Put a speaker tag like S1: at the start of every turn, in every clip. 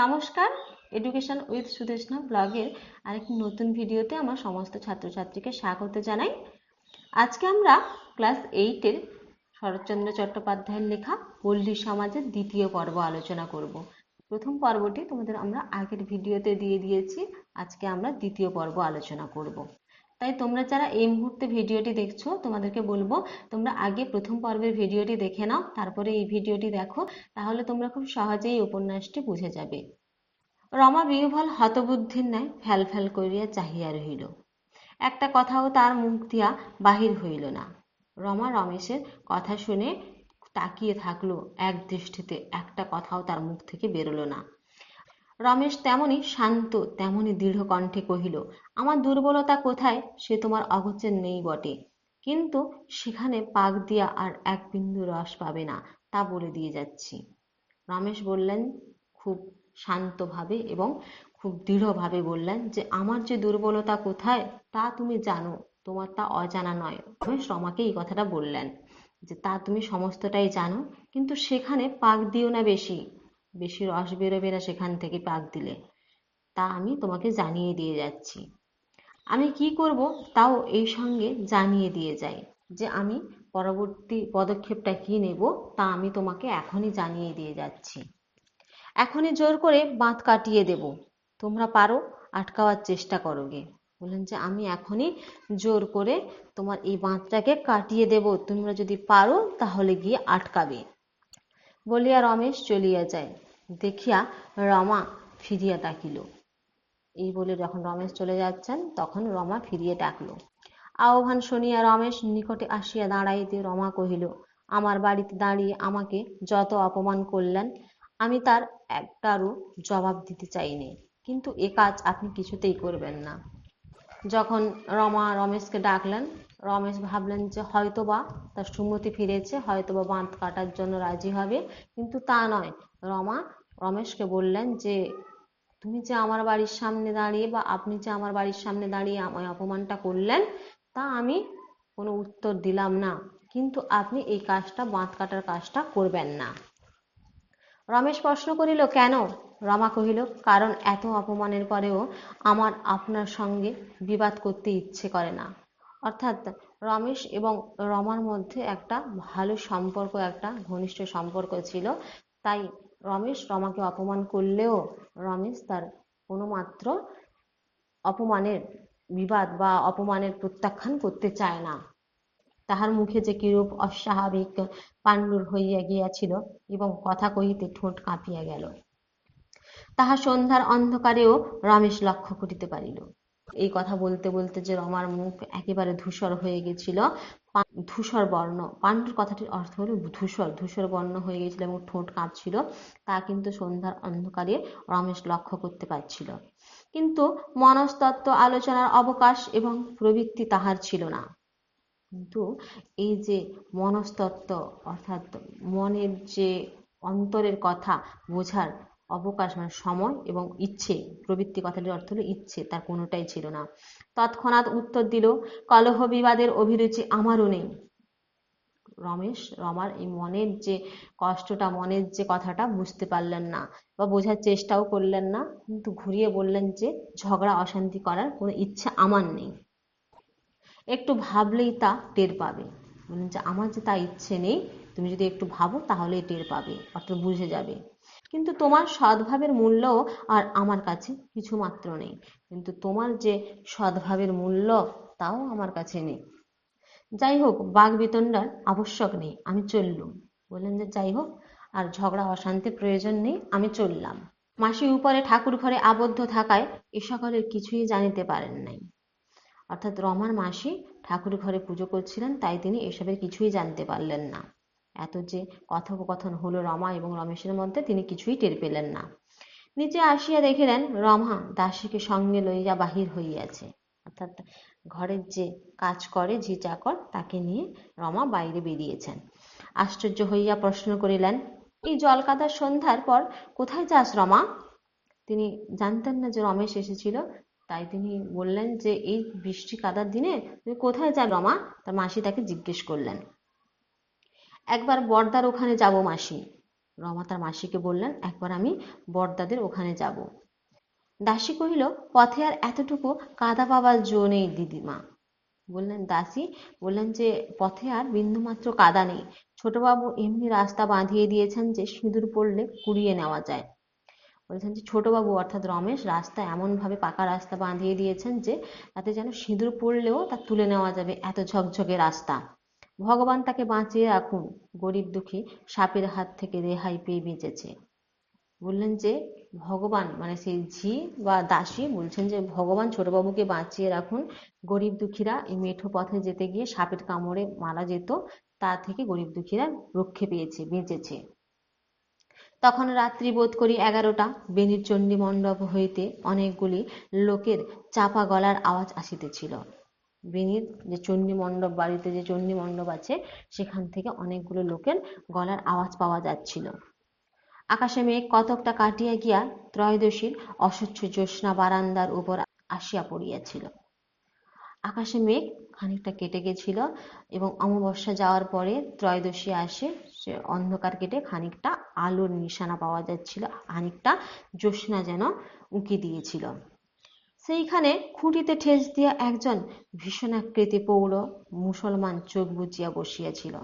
S1: নমস্কার education with Sudeshna ব্লগের আরেকটি নতুন ভিডিওতে আমার সমস্ত ছাত্রছাত্রীকে স্বাগত জানাই। আজকে আমরা ক্লাস এইটের শরৎচন্দ্র চট্টোপাধ্যায়ের লেখা পল্লী সমাজের দ্বিতীয় পর্ব আলোচনা করব। প্রথম পর্বটি তোমাদের আমরা আগের ভিডিওতে দিয়ে দিয়েছি, আজকে আমরা দ্বিতীয় পর্ব আলোচনা করব। তাই তোমরা যারা এই মুহূর্তে ভিডিওটি দেখছ, তোমাদেরকে বলব, তোমরা আগে প্রথম পর্বের ভিডিওটি দেখে নাও, তারপরে এই ভিডিওটি দেখো, তাহলে তোমরা খুব সহজেই উপন্যাসটি বুঝে যাবে। রমা বিহ্বল হতবুদ্ধির ন্যায় ফ্যাল ফ্যাল করিয়া চাহিয়া রহিল। একটা কথাও তার মুখ দিয়া বাহির হইল না। রমা রমেশের কথা শুনে তাকিয়ে থাকল এক দৃষ্টিতে, একটা কথাও তার মুখ থেকে বেরোলো না। রমেশ তেমনি শান্ত, তেমনি দৃঢ় কণ্ঠে কহিল, আমার দুর্বলতা কোথায়? সে তোমার অগোচর নেই বটে। কিন্তু সেখানে পাক দিয়া আর এক বিন্দু রস পাবে না, তা বলে দিয়ে যাচ্ছি রমেশ বললেন, খুব শান্তভাবে এবং খুব দৃঢ়ভাবে বললেন যে, আমার যে দুর্বলতা কোথায়, তা তুমি জানো, তোমার তা অজানা নয় রমেশ রমাকে এই কথাটা বললেন যে, তা তুমি সমস্তটাই জানো, কিন্তু সেখানে পাক দিও না বেশি। বেশি রস বেরোবে না সেখান থেকে পাক দিলে। তা আমি তোমাকে জানিয়ে দিয়ে যাচ্ছি। আমি কি করব তাও এই সঙ্গে জানিয়ে দিয়ে যাই যে আমি পরবর্তী পদক্ষেপটা কি নেব তা আমি তোমাকে এখনই জানিয়ে দিয়ে যাচ্ছি। এখনই জোর করে বাঁধ কাটিয়ে দেব। তোমরা পারো আটকাওয়ার চেষ্টা করো গে বললেন যে আমি এখনই জোর করে তোমার এই বাঁধটাকে কাটিয়ে দেব। তোমরা যদি পারো তাহলে গিয়ে আটকাবে। বলিয়া রমেশ চলিয়া যায়। দেখিয়া রমা ফিরিয়া ডাকিল। এই বলে যখন রমেশ চলে যাচ্ছেন, তখন রমা ফিরিয়ে ডাকলো। আহ্বান শুনিয়া রমেশ নিকটে আসিয়া দাঁড়াইতে রমা কহিল, আমার বাড়িতে দাঁড়িয়ে আমাকে যত অপমান করলেন, আমি তার একটারও জবাব দিতে চাইনি। কিন্তু এ কাজ আপনি কিছুতেই করবেন না। যখন রমা রমেশকে ডাকলেন রমেশ ভাবলেন যে হয়তোবা তার সুমতি ফিরেছে, হয়তোবা বাঁধ কাটার জন্য রাজি হবে। কিন্তু তা নয়। রমা, রমেশকে বললেন যে, তুমি যে আমার বাড়ির সামনে দাঁড়িয়ে বা আপনি যে আমার বাড়ির সামনে দাঁড়িয়ে আমায় অপমানটা করলেন, তা আমি কোনো উত্তর দিলাম না। কিন্তু আপনি এই কাজটা, বাঁধ কাটার কাজটা করবেন না। রমেশ প্রশ্ন করিল, কেন? রমা কহিল, কারণ এত অপমানের পরেও আমার আপনার সঙ্গে বিবাদ করতে ইচ্ছে করে না। অর্থাৎ রমেশ এবং রমার মধ্যে একটা ভালো সম্পর্ক, একটা ঘনিষ্ঠ সম্পর্ক ছিল। তাই রমেশ রমাকে অপমান করলেও রমেশ তার কোনো মাত্র অপমানের বিবাদ বা অপমানের প্রত্যাখ্যান করতে চায় না। তাহার মুখে যে কিরূপ অস্বাভাবিক পাণ্ডুর হইয়া গিয়াছিল এবং কথা কহিতে ঠোঁট কাঁপিয়া গেল। তাহা সন্ধ্যার অন্ধকারেও রমেশ লক্ষ্য করিতে পারিল। এই কথা বলতে বলতে যে রমার মুখ একেবারে ধূসর হয়ে গেছিল ধূসর বর্ণ। পাণ্ডুর কথাটির অর্থ হলো ধূসর ধূসর বর্ণ হয়ে গেছিল এবং ঠোঁট কাঁপছিল। তা কিন্তু সন্ধ্যার অন্ধকারে রমেশ লক্ষ্য করতে পারছিল। কিন্তু মনস্তত্ত্ব আলোচনার অবকাশ এবং প্রবৃত্তি তাহার ছিল না। কিন্তু এই যে মনস্তত্ত্ব, অর্থাৎ মনের যে অন্তরের কথা বোঝার অবকাশ মানে সময় এবং ইচ্ছে। প্রবৃত্তি কথাটির অর্থ হলো ইচ্ছে, তার কোনোটাই ছিল না। তৎক্ষণাৎ উত্তর দিল কলহ বিবাদের অভিরুচি আমারও নেই। রমেশ, রমার এই মনের যে কষ্টটা, মনের যে কথাটা বুঝতে পারলেন না বা বোঝার চেষ্টাও করলেন না, কিন্তু ঘুরিয়ে বললেন যে, ঝগড়া, অশান্তি করার কোনো ইচ্ছে আমার নেই। একটু ভাবলেই তা টের পাবে। বললেন যে, আমার যে তা ইচ্ছে নেই, তুমি যদি একটু ভাবো তাহলেই টের পাবে, অর্থাৎ বুঝে যাবে। কিন্তু তোমার সদ্ভাবের মূল্য আর আমার কাছে কিছু মাত্র নেই। কিন্তু তোমার যে সদ্ভাবের মূল্য, তাও আমার কাছে নেই। যাই হোক, বাঘ বিতণ্ডার আবশ্যক নেই, আমি চললুম। বললেন যে, যাই হোক, আর ঝগড়া অশান্তির প্রয়োজন নেই, আমি চললাম। মাসি উপরে ঠাকুর ঘরে আবদ্ধ থাকায় এ সকলের কিছুই জানিতে পারেন নাই। অর্থাৎ রমার মাসি ঠাকুর ঘরে পুজো করছিলেন, তাই তিনি এসবের কিছুই জানতে পারলেন না। এত যে কথোপকথন হলো রমা এবং রমেশের মধ্যে, তিনি কিছুই টের পেলেন না। নিচে আসিয়া দেখিলেন, রমা দাসীকে সঙ্গে লইয়া বাহির হইয়াছে। অর্থাৎ ঘরের যে কাজ করে ঝি চাকর তাকে নিয়ে রমা বাইরে বেরিয়েছেন। আশ্চর্য হইয়া প্রশ্ন করিলেন, এই জলকাদার সন্ধ্যার পর কোথায় যাস রমা? তিনি জানতেন না যে রমেশ এসেছিল। তাই তিনি বললেন যে, এই বৃষ্টি কাদার দিনে তুমি কোথায় যা রমা? তার মাসি তাকে জিজ্ঞেস করলেন। একবার বর্দার ওখানে যাব মাসি। রমা তার মাসিকে বললেন, একবার আমি বড়দাদের ওখানে যাব। দাসী কহিল, পথে আর এতটুকু কাদা পাবার জো নেই দিদিমা। বললেন, দাসী, বললেন যে পথে আর বিন্দুমাত্র কাদা নেই। ছোটবাবু এমনি রাস্তা বাঁধিয়ে দিয়েছেন যে সিঁদুর পড়লে কুড়িয়ে নেওয়া যায়। বলছেন যে ছোটবাবু, অর্থাৎ রমেশ, রাস্তা এমন ভাবে পাকা রাস্তা বাঁধিয়ে দিয়েছেন যে তাতে যেন সিঁদুর পড়লেও তা তুলে নেওয়া যাবে এত ঝকঝকে রাস্তা। ভগবান তাকে বাঁচিয়ে রাখুন। গরিব দুঃখী সাপের হাত থেকে রেহাই পেয়ে বেঁচেছে। বললেন যে, ভগবান মানে সেই ঝি বা দাসী বলছেন যে, ভগবান ছোটবাবুকে বাঁচিয়ে রাখুন। গরিব দুঃখীরা এই মেঠো পথে যেতে গিয়ে সাপের কামড়ে মারা যেত, তা থেকে গরিব দুঃখীরা রক্ষে পেয়েছে, বেঁচেছে। তখন রাত্রি বোধ করি এগারোটা। বেনির চণ্ডী মণ্ডপ হইতে অনেকগুলি লোকের চাপা গলার আওয়াজ আসিতেছিল। বেনির যে চণ্ডী মণ্ডপ, বাড়িতে যে চণ্ডী মণ্ডপ আছে, সেখান থেকে অনেকগুলো লোকের গলার আওয়াজ পাওয়া যাচ্ছিল। আকাশে মেঘ কতকটা কাটিয়া গিয়া ত্রয়োদশীর অস্বচ্ছ জ্যোৎস্না বারান্দার উপর আসিয়া পড়িয়াছিল। আকাশে মেঘ খানিকটা কেটে গেছিল এবং অমাবস্যা যাওয়ার পরে ত্রয়োদশী আসে, সে অন্ধকার কেটে খানিকটা আলোর নিশানা পাওয়া যাচ্ছিল, খানিকটা জ্যোৎস্না যেন উঁকি দিয়েছিল। সেইখানে খুঁটিতে ঠেস দিয়া একজন ভীষণাকৃতি পৌর মুসলমান চোখ বুজিয়া বসিয়াছিল।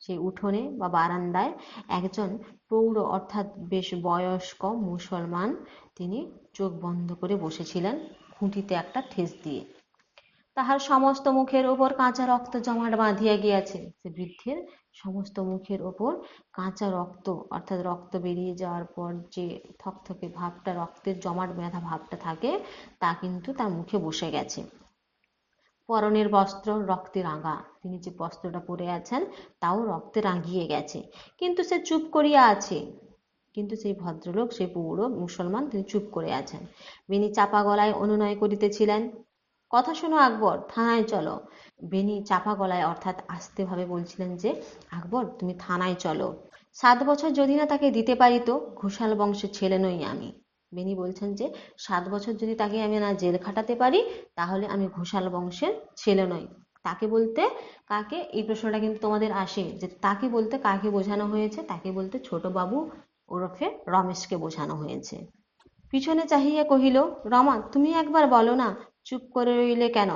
S1: সেই উঠোনে বা বারান্দায় একজন পৌর অর্থাৎ বেশ বয়স্ক মুসলমান তিনি চোখ বন্ধ করে বসেছিলেন খুঁটিতে একটা ঠেস দিয়ে। তাহার সমস্ত মুখের ওপর কাঁচা রক্ত জমাট বাঁধিয়া গিয়াছে। সে বৃদ্ধের সমস্ত মুখের ওপর কাঁচা রক্ত, অর্থাৎ রক্ত বেরিয়ে যাওয়ার পর যে থকথকে ভাবটা, রক্তের জমাট বাঁধা ভাবটা থাকে, তা কিন্তু তার মুখে বসে গেছে। পরনের বস্ত্র, রক্তে রাঙা। তিনি যে বস্ত্রটা পরে আছেন, তাও রক্তে রাঙিয়ে গেছে। কিন্তু সে চুপ করিয়া আছে। কিন্তু সেই ভদ্রলোক সেই পৌর মুসলমান, তিনি চুপ করে আছেন। বেনি চাপা গলায় অনুনয় করিতেছিলেন। কথা শোনো, আকবর। থানায় চলো। বেনি চাপা গলায় অর্থাৎ আস্তে ভাবে বলছিলেন যে, আকবর, তুমি থানায় চলো। সাত বছর যদি না তাকে দিতে পারি তো, ঘোষাল বংশের ছেলে নই আমি। বেনি বলছেন যে, সাত বছর যদি তাকে আমি না জেল খাটাতে পারি, তাহলে আমি ঘোষাল বংশের ছেলে নই। তাকে বলতে কাকে? এই প্রশ্নটা কিন্তু তোমাদের আসে যে, তাকে বলতে কাকে বোঝানো হয়েছে? তাকে বলতে ছোট বাবু ওরফে রমেশকে বোঝানো হয়েছে। পিছনে চাহিয়া কহিল, রমা, তুমি একবার বলো না চুপ করে রইলে কেন?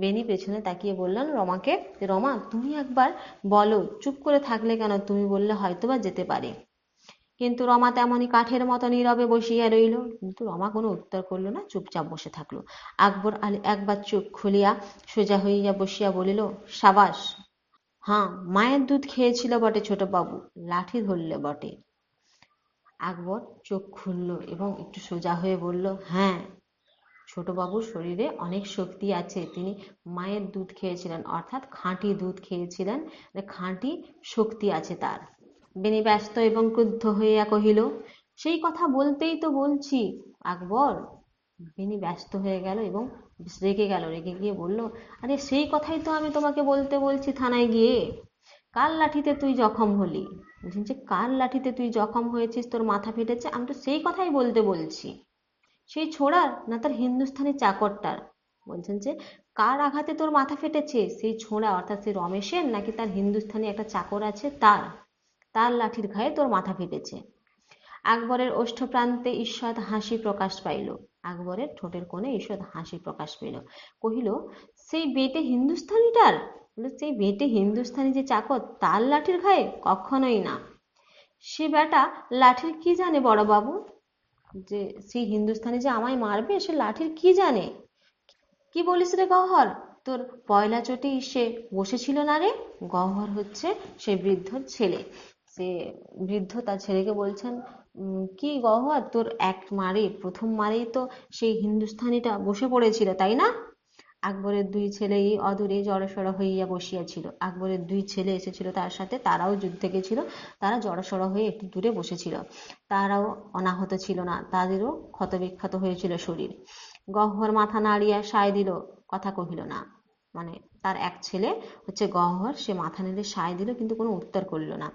S1: বেনি পেছনে তাকিয়ে বললেন রমাকে যে রমা, তুমি একবার বলো, চুপ করে থাকলে কেন? তুমি বললে হয়তোবা যেতে পারে। কিন্তু রমা তেমনই কাঠের মতো নীরবে বসিয়া রইল। কিন্তু রমা কোনো উত্তর করল না, চুপচাপ বসে থাকল। আকবর আলী একবার চোখ খুলিয়া সোজা হইয়া বসিয়া বলিল, সাবাস, হাঁ, মায়ের দুধ খেয়েছিল বটে ছোট বাবু লাঠি ধরলে বটে। আকবর চোখ খুলল এবং একটু সোজা হয়ে বলল হ্যাঁ ছোটবাবুর শরীরে অনেক শক্তি আছে। তিনি মায়ের দুধ খেয়েছিলেন, অর্থাৎ খাঁটি দুধ খেয়েছিলেন। খাঁটি শক্তি আছে তার। বেনি ব্যস্ত এবং ক্রুদ্ধ হইয়া কহিল, সেই কথা বলতেই তো বলছি, আকবর। বেনি ব্যস্ত হয়ে গেল এবং রেগে গেল। রেগে গিয়ে বলল, আরে সেই কথাই তো আমি তোমাকে বলতে বলছি থানায় গিয়ে। কার লাঠিতে তুই জখম হলি? বলছেন, যে কার লাঠিতে তুই জখম হয়েছিস, তোর মাথা ফেটেছে, আমি তো সেই কথাই বলতে বলছি। সেই ছোড়ার না তার হিন্দুস্থানি চাকরটার? বলছেন যে, কার আঘাতে তোর মাথা ফেটেছে? সেই ছোঁড়া, অর্থাৎ সেই রমেশের, নাকি তার হিন্দুস্থানি একটা চাকর আছে তার? তার লাঠির ঘায়ে তোর মাথা ফেটেছে। আকবরের ওষ্ঠ প্রান্তে ঈষৎ হাসি প্রকাশ পাইল। আকবরের ঠোঁটের কোণে ঈষৎ হাসি প্রকাশ পেল। কহিল, সেই বেটে হিন্দুস্থানিটার? সেই বেটে হিন্দুস্থানি যে চাকর, তার লাঠির ঘায়ে? কখনোই না। সে বেটা লাঠির কি জানে বড়বাবু? যে, সেই হিন্দুস্থানি যে আমায় মারবে, সে লাঠির কি জানে? কি বলিস রে গহ্বর তোর পয়লা চটি সে বসেছিল না রে? গহ্বর হচ্ছে সে বৃদ্ধর ছেলে। সে বৃদ্ধ তার ছেলেকে বলছেন কি গহ্বর তোর এক মারে, প্রথম মারেই তো সেই হিন্দুস্থানিটা বসে পড়েছিল, তাই না? আকবরের দুই ছেলেই অদূরে জড়সড় হইয়া বসিয়াছিল। আকবরের দুই ছেলে এসেছিল তার সাথে, তারাও যুদ্ধে গেছিল, তারা জড়সড় হয়ে একটু দূরে বসেছিল। তারাও অনাহত ছিল না, তাদেরও ক্ষতবিক্ষত হয়েছিল শরীর। গহ্বর মাথা নাড়িয়া সায় দিল, কথা কহিল না। মানে তার এক ছেলে হচ্ছে গহ্বর, সে মাথা নেড়ে সায় দিল, কিন্তু কোনো উত্তর করিল না।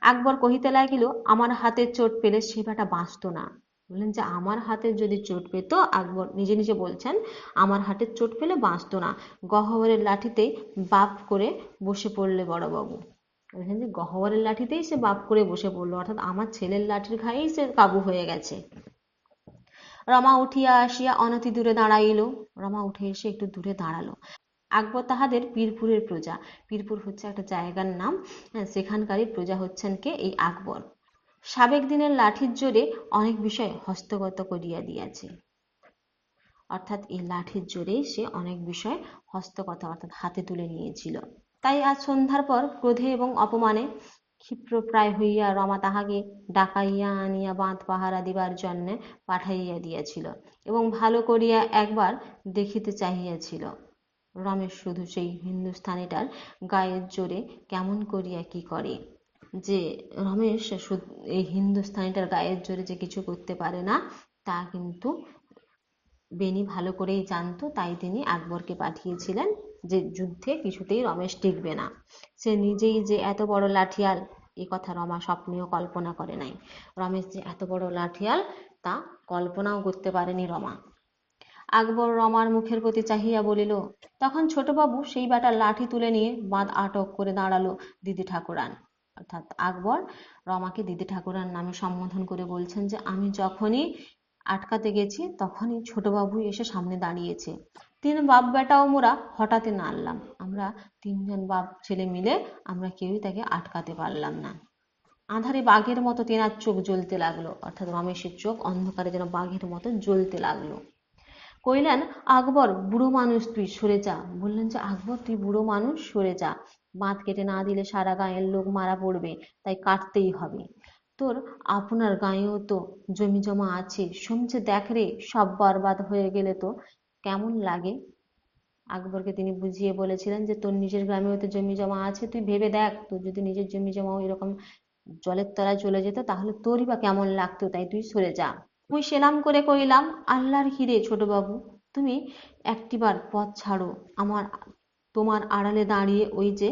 S1: আকবর কহিতে লাগিল, আমার হাতের চোট পেলে সে বেটা বাঁচত না। বললেন যে আমার হাতে যদি চোট পেত আকবর নিজে নিজে বলছেন আমার হাতে চোট পেলে বাঁচত না। গহ্বরের লাঠিতেই বাপ করে বসে পড়লে বড়বাবু বলছেন যে গহ্বরের লাঠিতেই সে বাপ করে বসে পড়ল অর্থাৎ আমার ছেলের লাঠির ঘায়েই সে কাবু হয়ে গেছে। রমা উঠিয়া আসিয়া অনতি দূরে দাঁড়াইল। রমা উঠে এসে একটু দূরে দাঁড়াল। আকবর তাহাদের পীরপুরের প্রজা। পীরপুর হচ্ছে একটা জায়গার নাম। হ্যাঁ, সেখানকারই প্রজা হচ্ছেন কে? এই আকবর। সাবেক দিনের লাঠির জোরে অনেক বিষয় হস্তগত করিয়া দিয়াছে। অর্থাৎ এই লাঠির জোরেই সে অনেক বিষয় হস্তগত অর্থাৎ হাতে তুলে নিয়েছিল। তাই আজ সন্ধ্যার পর ক্রোধে এবং অপমানে ক্ষিপ্রপ্রায় হইয়া রমা তাহাকে ডাকাইয়া আনিয়া বাঁধ পাহারা দিবার জন্য পাঠাইয়া দিয়াছিল এবং ভালো করিয়া একবার দেখিতে চাহিয়াছিল। রমেশ শুধু সেই হিন্দুস্থানিটার গায়ের জোরে কেমন করিয়া কি করে? যে রমেশ এই হিন্দুস্থানিটার গায়ের জোরে যে কিছু করতে পারে না, তা কিন্তু বেনি ভালো করেই জানতো, তাই তিনি আকবরকে পাঠিয়েছিলেন যে যুদ্ধে কিছুতেই রমেশ টিকবে না। সে নিজেই যে এত বড় লাঠিয়াল, এ কথা রমা স্বপ্নেও কল্পনা করে নাই। রমেশ যে এত বড় লাঠিয়াল, তা কল্পনাও করতে পারেনি রমা। আকবর রমার মুখের প্রতি চাহিয়া বলিল, তখন ছোটবাবু সেই বেটার লাঠি তুলে নিয়ে বাঁধ আটক করে দাঁড়াল দিদি ঠাকুরান। অর্থাৎ আকবর রমাকে দিদি ঠাকুরান নামে সম্বোধন করে বলছেন যে, আমি যখনই আটকাতে গেছি, তখনই ছোটবাবু এসে সামনে দাঁড়িয়েছে। তিন বাপ বেটাও মোরা হঠাৎ নাড়লাম। আমরা তিনজন বাপ ছেলে মিলে আমরা কেউই তাকে আটকাতে পারলাম না। আধারে বাঘের মতো তেনার চোখ জ্বলতে লাগল। অর্থাৎ রমেশের চোখ অন্ধকারে যেন বাঘের মতো জ্বলতে লাগল। কইলেন আকবর, বুড়ো মানুষ তুই সরে যা। বললেন যে, আকবর, তুই বুড়ো মানুষ সরে যা। বাঁধ কেটে না দিলে সারা গাঁয়ের লোক মারা পড়বে, তাই কাটতেই হবে। তোর আপনার গাঁয়েও তো জমি জমা আছে, শুনছে দেখ রে, সব বরবাদ হয়ে গেলে তো কেমন লাগে? আকবরকে তিনি বুঝিয়ে বলেছিলেন যে, তোর নিজের গ্রামেও তো জমি জমা আছে, তুই ভেবে দেখ, তোর যদি নিজের জমি জমাও এরকম জলের তলায় চলে যেত, তাহলে তোরই বা কেমন লাগতো, তাই তুই সরে যা। মুই সেলাম করে কইলাম, আল্লাহর হিরে ছোটবাবু, তুমি একটিবার পথ ছাড়ো, আমার তোমার আড়ালে দাঁড়িয়ে ওই যে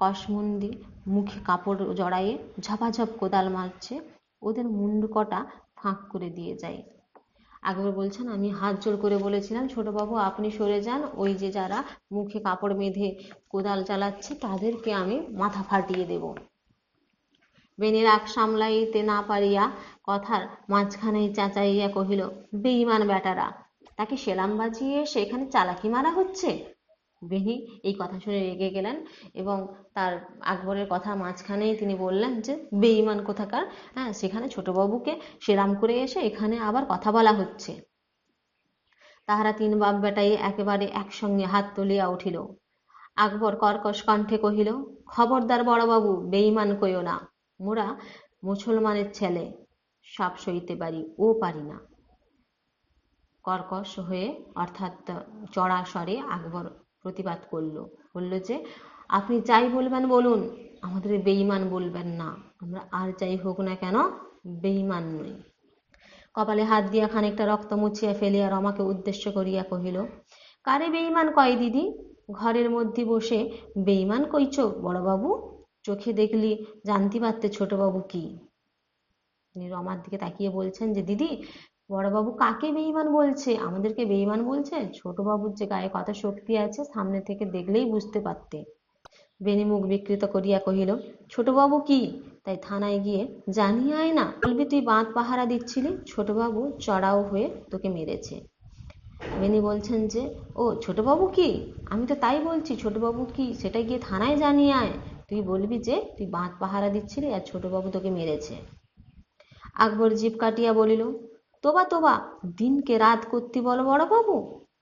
S1: কসমন্দি মুখে কাপড় জড়াইয়ে ঝপাঝপ কোদাল মারছে, ওদের মুন্ডু কটা ফাঁক করে দিয়ে যাই আকবর বলছেন, আমি হাত জোর করে বলেছিলাম ছোটবাবু আপনি সরে যান, ওই যে যারা মুখে কাপড় বেঁধে কোদাল চালাচ্ছে, তাদেরকে আমি মাথা ফাটিয়ে দেব। বেনি রাগ সামলাইতে না পারিয়া কথার মাঝখানেই চাচাইয়া কহিল বেইমান বেটারা তাকে সেলাম বাজিয়ে সেখানে চালাকি মারা হচ্ছে? বেনি এই কথা শুনে রেগে গেলেন এবং তার আকবরের কথা মাঝখানেই তিনি বললেন যে, বেঈমান কোথাকার? হ্যাঁ সেখানে ছোটবাবুকে সেরাম করে এসে এখানে আবার কথা বলা হচ্ছে। তাহারা তিন বাপ বেটাই একেবারে একসঙ্গে হাত তুলিয়া উঠিল। আকবর কর্কশ কণ্ঠে কহিল, খবরদার বড়বাবু বেঈমান কইও না। মোরা মুসলমানের ছেলে, সাপ সইতে পারি, ও পারি না। কর্কশ হয়ে অর্থাৎ চড়া স্বরে আকবর প্রতিবাদ করল। বলল যে, আপনি যাই বলবেন বলুন, আমাদের বেঈমান বলবেন না। আমরা আর যাই হোক না কেন, বেঈমান নই। কপালে হাত দিয়া খানিকটা রক্ত মুছিয়া ফেলিয়া রমাকে উদ্দেশ্য করিয়া কহিল, কারে বেঈমান কয় দিদি? ঘরের মধ্যে বসে বেঈমান কইছ? বড়বাবু, চোখে দেখলি জানতে পারতে ছোটবাবু কি? রমার দিকে তাকিয়ে বলছেন যে, দিদি বড়বাবু কাকে বেঈমান বলছে? আমাদেরকে বেঈমান বলছে? ছোটবাবুর যে গায়ে কত শক্তি আছে, সামনে থেকে দেখলেই বুঝতে পারতে। বেনি মুখ বিকৃত করিয়া কহিল, ছোটবাবু কি? তাই থানায় গিয়ে, জানিয়ে আয় না, বলবি তুই বাঁধ পাহারা দিচ্ছিলি ছোটবাবু চড়াও হয়ে তোকে মেরেছে। বেনি বলছেন যে, ও, ছোটবাবু কি? আমি তো তাই বলছি, ছোটবাবু কি? সেটা গিয়ে থানায় জানিয়ে আয়। তুই বলবি যে, তুই বাঁধ পাহারা দিচ্ছিলি আর ছোটবাবু তোকে মেরেছে। আকবর জিভ কাটিয়া বলিল তোবা তোবা, দিনকে রাত করতে বলো বড় বাবু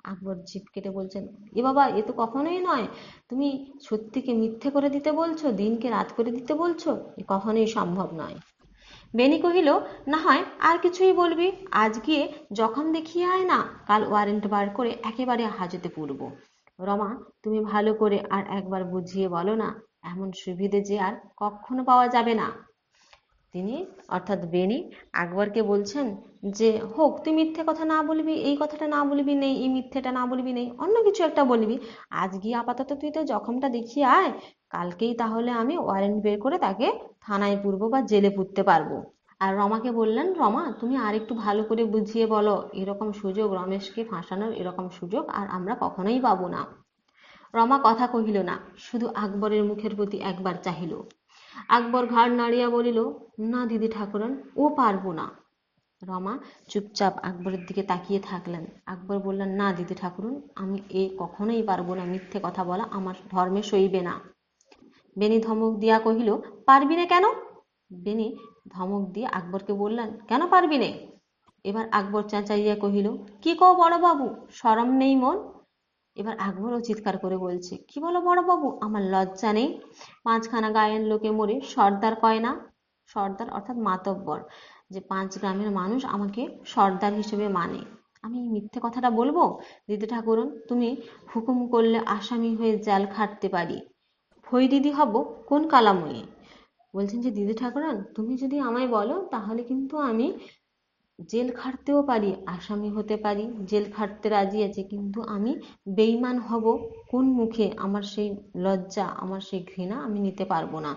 S1: আকবর জিভ কেটে বলছেন, এ বাবা, এ তো কখনোই নয়। তুমি সত্যিকে মিথ্যে করে দিতে বলছো, দিনকে রাত করে দিতে বলছো, এ কখনোই সম্ভব নয়। বেনি কহিল, না হয়, আর কিছুই বলবি, আজ গিয়ে যখন দেখিয়ে আয় না, কাল ওয়ারেন্ট বার করে একেবারে হাজতে পুরব রমা, তুমি ভালো করে আর একবার বুঝিয়ে বলো না, এমন সুবিধে যে আর কখনো পাওয়া যাবে না। তিনি, অর্থাৎ বেনি আকবরকে বলছেন যে, হোক, তুই মিথ্যে কথা না বলবি, এই কথাটা না বলবি, নেই, এই মিথ্যেটা না বলবি, নেই, অন্য কিছু একটা বলবি। আজ গিয়ে আপাতত তুই তো জখমটা দেখিয়ে আয়, কালকেই তাহলে আমি ওয়ারেন্ট বের করে তাকে থানায় পুরবো বা জেলে পুরতে পারব। আর রমাকে বললেন, রমা, তুমি আর একটু ভালো করে বুঝিয়ে বলো, এরকম সুযোগ রমেশকে ফাঁসানোর এরকম সুযোগ আর আমরা কখনোই পাবো না। রমা কথা কহিল না, শুধু আকবরের মুখের প্রতি একবার চাহিল। আকবর ঘাড় নাড়িয়া বলিল, না দিদি ঠাকুরন, ও পারব না। রমা চুপচাপ আকবরের দিকে তাকিয়ে থাকলেন। আকবর বললেন, না দিদি ঠাকুরন, আমি এ কখনোই পারব না, মিথ্যে কথা বলা আমার ধর্মে সইবে না। বেনি ধমক দিয়া কহিল, পারবি না কেন? বেনি ধমক দিয়ে আকবরকে বললেন, কেন পারবি নে? এবার আকবর চেঁচাইয়া কহিল, কি কও বড় বাবু সরম নেই মন? এবার আকবরও চিৎকার করে বলছে, কি বলো বড় বাবু আমার লজ্জা নেই। পাঁচখানা গায়ের লোকে মরে সর্দার কয় না? সর্দার অর্থাৎ মাতব্বর, যে পাঁচ গ্রামের মানুষ আমাকে সর্দার হিসেবে মানে। আমি মিথ্যে কথাটা বলব? দিদি ঠাকুরন, তুমি হুকুম করলে আসামি হয়ে জেল খাটতে পারি। ফই দিদি হব কোন কালাময়ে বলছেন যে, দিদি ঠাকুরন, তুমি যদি আমায় বলো, তাহলে কিন্তু আমি জেল খাটতেও পারি, আসামি হতে পারি, জেল খাটতে রাজি আছে, কিন্তু আমি বেইমান হব কোন মুখে? আমার সেই লজ্জা, আমার সেই ঘৃণা আমি নিতে পারব না।